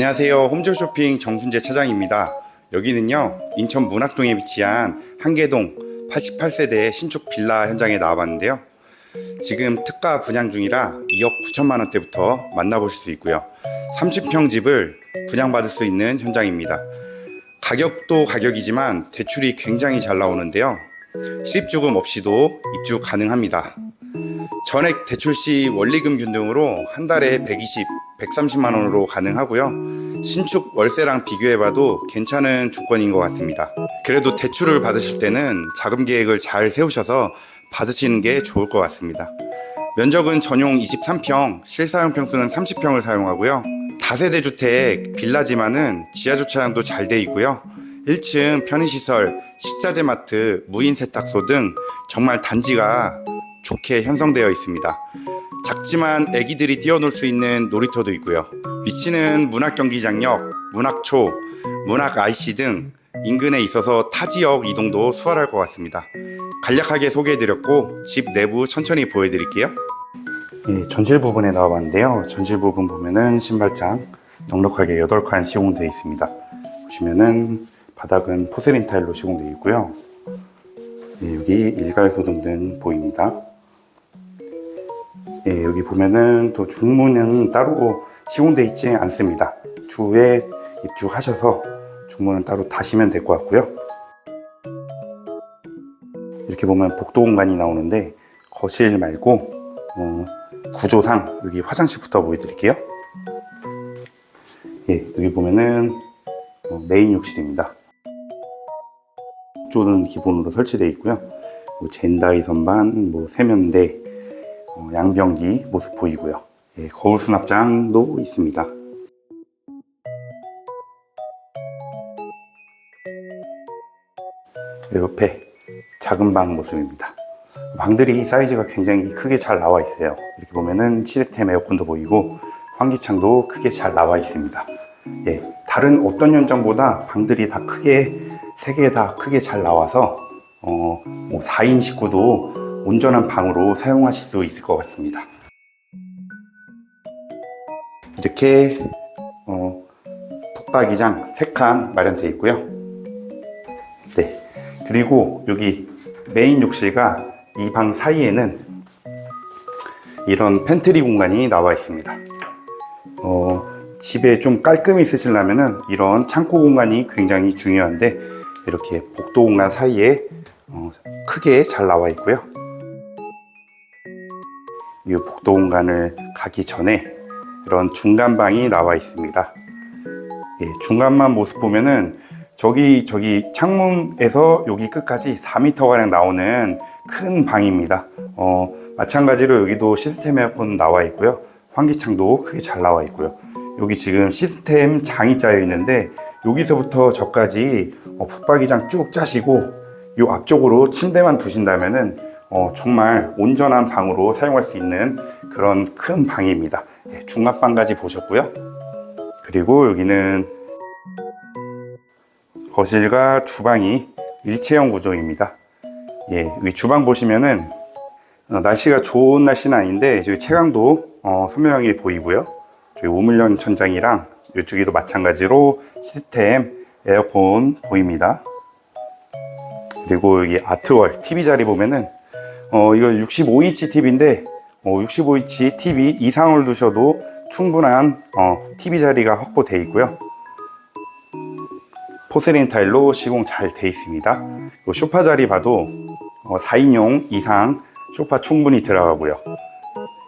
안녕하세요. 홈즈 쇼핑 정순재 차장입니다. 여기는요, 인천 문학동에 위치한 한계동 88세대 신축 빌라 현장에 나와봤는데요. 지금 특가 분양 중이라 2억 9천만 원대부터 만나보실 수 있고요. 30평 집을 분양받을 수 있는 현장입니다. 가격도 가격이지만 대출이 굉장히 잘 나오는데요. 실입주금 없이도 입주 가능합니다. 전액 대출 시 원리금 균등으로 한 달에 120, 130만 원으로 가능하고요. 신축 월세랑 비교해봐도 괜찮은 조건인 것 같습니다. 그래도 대출을 받으실 때는 자금 계획을 잘 세우셔서 받으시는 게 좋을 것 같습니다. 면적은 전용 23평, 실사용 평수는 30평을 사용하고요. 다세대 주택 빌라지만은 지하 주차장도 잘 돼 있고요. 1층 편의시설, 식자재 마트, 무인 세탁소 등 정말 단지가 좋게 형성되어 있습니다. 작지만 아기들이 뛰어놀 수 있는 놀이터도 있고요. 위치는 문학경기장역, 문학초, 문학 IC 등 인근에 있어서 타 지역 이동도 수월할 것 같습니다. 간략하게 소개해드렸고 집 내부 천천히 보여드릴게요. 예, 전실 부분에 나와봤는데요. 전실 부분 보면은 신발장 넉넉하게 8칸 시공되어 있습니다. 보시면은 바닥은 포세린 타일로 시공되어 있고요. 예, 여기 일괄 소등 등 보입니다. 예, 여기 보면은 또 중문은 따로 시공되어 있지 않습니다. 주에 입주하셔서 중문은 따로 다시면 될 것 같고요. 이렇게 보면 복도 공간이 나오는데 거실 말고 어, 구조상 여기 화장실부터 보여드릴게요. 예, 여기 보면은 어, 메인 욕실입니다. 쪽은 기본으로 설치되어 있고요. 뭐 젠다이 선반, 뭐 세면대, 어, 양변기 모습 보이고요. 예, 거울 수납장도 있습니다. 옆에 작은 방 모습입니다. 방들이 사이즈가 굉장히 크게 잘 나와 있어요. 이렇게 보면은 시스템 에어컨도 보이고 환기창도 크게 잘 나와 있습니다. 예, 다른 어떤 현장보다 방들이 다 크게 세 개 다 크게 잘 나와서 어, 뭐 4인 식구도 온전한 방으로 사용하실 수 있을 것 같습니다. 이렇게 어, 북박이장 3칸 마련되어 있고요. 네. 그리고 여기 메인 욕실과 이 방 사이에는 이런 팬트리 공간이 나와 있습니다. 어, 집에 좀 깔끔히 쓰시려면은 이런 창고 공간이 굉장히 중요한데 이렇게 복도 공간 사이에 어, 크게 잘 나와 있고요. 이 복도 공간을 가기 전에 이런 중간방이 나와 있습니다. 예, 중간만 모습 보면은 저기 저기 창문에서 여기 끝까지 4m 가량 나오는 큰 방입니다. 어, 마찬가지로 여기도 시스템 에어컨 나와 있고요. 환기창도 크게 잘 나와 있고요. 여기 지금 시스템 장이 짜여 있는데 여기서부터 저까지 어, 붙박이장 쭉 짜시고 이 앞쪽으로 침대만 두신다면은 어, 정말 온전한 방으로 사용할 수 있는 그런 큰 방입니다. 예, 중간방까지 보셨고요. 그리고 여기는 거실과 주방이 일체형 구조입니다. 예, 여기 주방 보시면은 어, 날씨가 좋은 날씨는 아닌데 저기 채광도 어, 선명하게 보이고요. 저기 우물형 천장이랑 이쪽에도 마찬가지로 시스템 에어컨 보입니다. 그리고 여기 아트월 TV 자리 보면은 어 이거 65인치 TV인데 어, 65인치 TV 이상을 두셔도 충분한 어, TV 자리가 확보되어 있고요. 포세린 타일로 시공 잘돼 있습니다. 요 소파 자리 봐도 어, 4인용 이상 소파 충분히 들어가고요.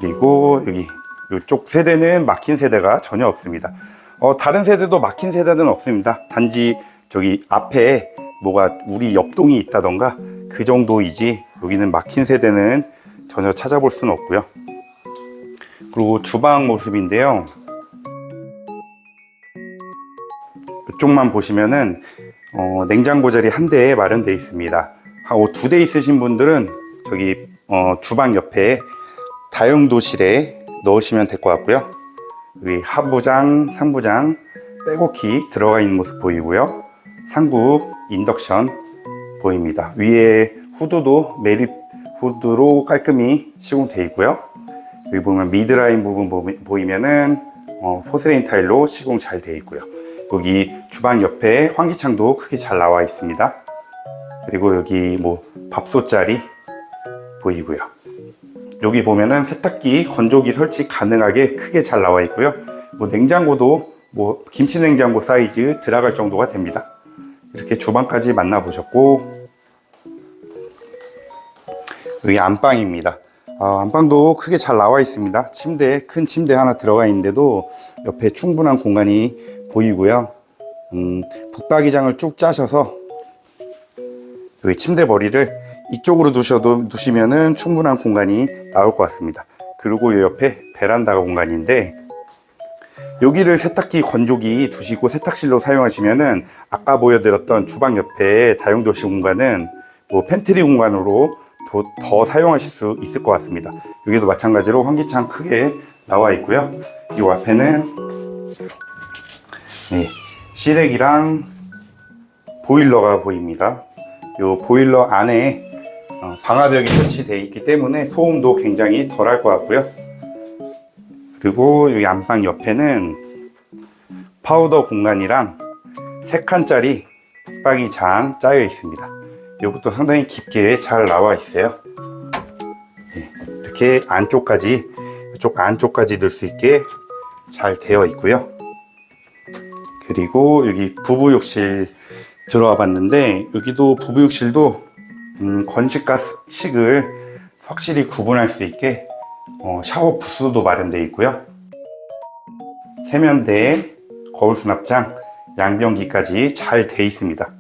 그리고 여기 이쪽 세대는 막힌 세대가 전혀 없습니다. 어, 다른 세대도 막힌 세대는 없습니다. 단지 저기 앞에 뭐가 우리 옆동이 있다던가 그 정도이지 여기는 막힌 세대는 전혀 찾아볼 수는 없고요. 그리고 주방 모습인데요. 이쪽만 보시면은 어, 냉장고 자리 한 대에 마련되어 있습니다. 하고 두 대 있으신 분들은 저기 어, 주방 옆에 다용도실에 넣으시면 될 것 같고요. 여기 하부장, 상부장, 백오키 들어가 있는 모습 보이고요. 상부 인덕션 보입니다. 위에 후드도 매립 후드로 깔끔히 시공되어 있고요. 여기 보면 미드라인 부분 보이면은 어, 포세레인 타일로 시공 잘 되어 있고요. 여기 주방 옆에 환기창도 크게 잘 나와 있습니다. 그리고 여기 뭐 밥솥 자리 보이고요. 여기 보면은 세탁기, 건조기 설치 가능하게 크게 잘 나와 있고요. 뭐 냉장고도 뭐 김치 냉장고 사이즈 들어갈 정도가 됩니다. 이렇게 주방까지 만나보셨고 여기 안방입니다. 아, 안방도 크게 잘 나와 있습니다. 침대, 큰 침대 하나 들어가 있는데도 옆에 충분한 공간이 보이고요. 음, 북박이장을 쭉 짜셔서 여기 침대 머리를 이쪽으로 두셔도 두시면은 충분한 공간이 나올 것 같습니다. 그리고 이 옆에 베란다가 공간인데 여기를 세탁기 건조기 두시고 세탁실로 사용하시면은 아까 보여드렸던 주방 옆에 다용도실 공간은 뭐 팬트리 공간으로 더, 더 사용하실 수 있을 것 같습니다. 여기도 마찬가지로 환기창 크게 나와 있고요. 이 앞에는 네, 시렉이랑 보일러가 보입니다. 이 보일러 안에 어, 방화벽이 설치되어 있기 때문에 소음도 굉장히 덜할 것 같고요. 그리고 여기 안방 옆에는 파우더 공간이랑 세 칸짜리 붙박이 장 짜여 있습니다. 이것도 상당히 깊게 잘 나와 있어요. 네, 이렇게 안쪽까지 이쪽 안쪽까지 넣을 수 있게 잘 되어 있고요. 그리고 여기 부부욕실 들어와 봤는데 여기도 부부욕실도 음, 건식과 식을 확실히 구분할 수 있게 어, 샤워 부스도 마련되어 있고요. 세면대에 거울 수납장, 양변기까지 잘 돼 있습니다.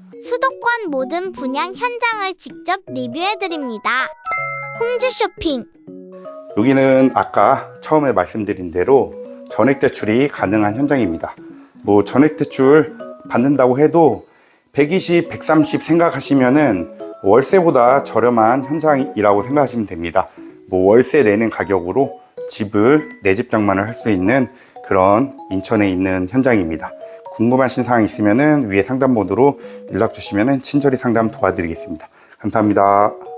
모든 분양 현장을 직접 리뷰해드립니다. 홈즈 쇼핑. 여기는 아까 처음에 말씀드린 대로 전액 대출이 가능한 현장입니다. 뭐 전액 대출 받는다고 해도 120, 130 생각하시면은 월세보다 저렴한 현장이라고 생각하시면 됩니다. 뭐 월세 내는 가격으로 집을 내 집 장만을 할 수 있는 그런 인천에 있는 현장입니다. 궁금하신 사항 있으면은 위에 상담 번호로 연락 주시면은 친절히 상담 도와드리겠습니다. 감사합니다.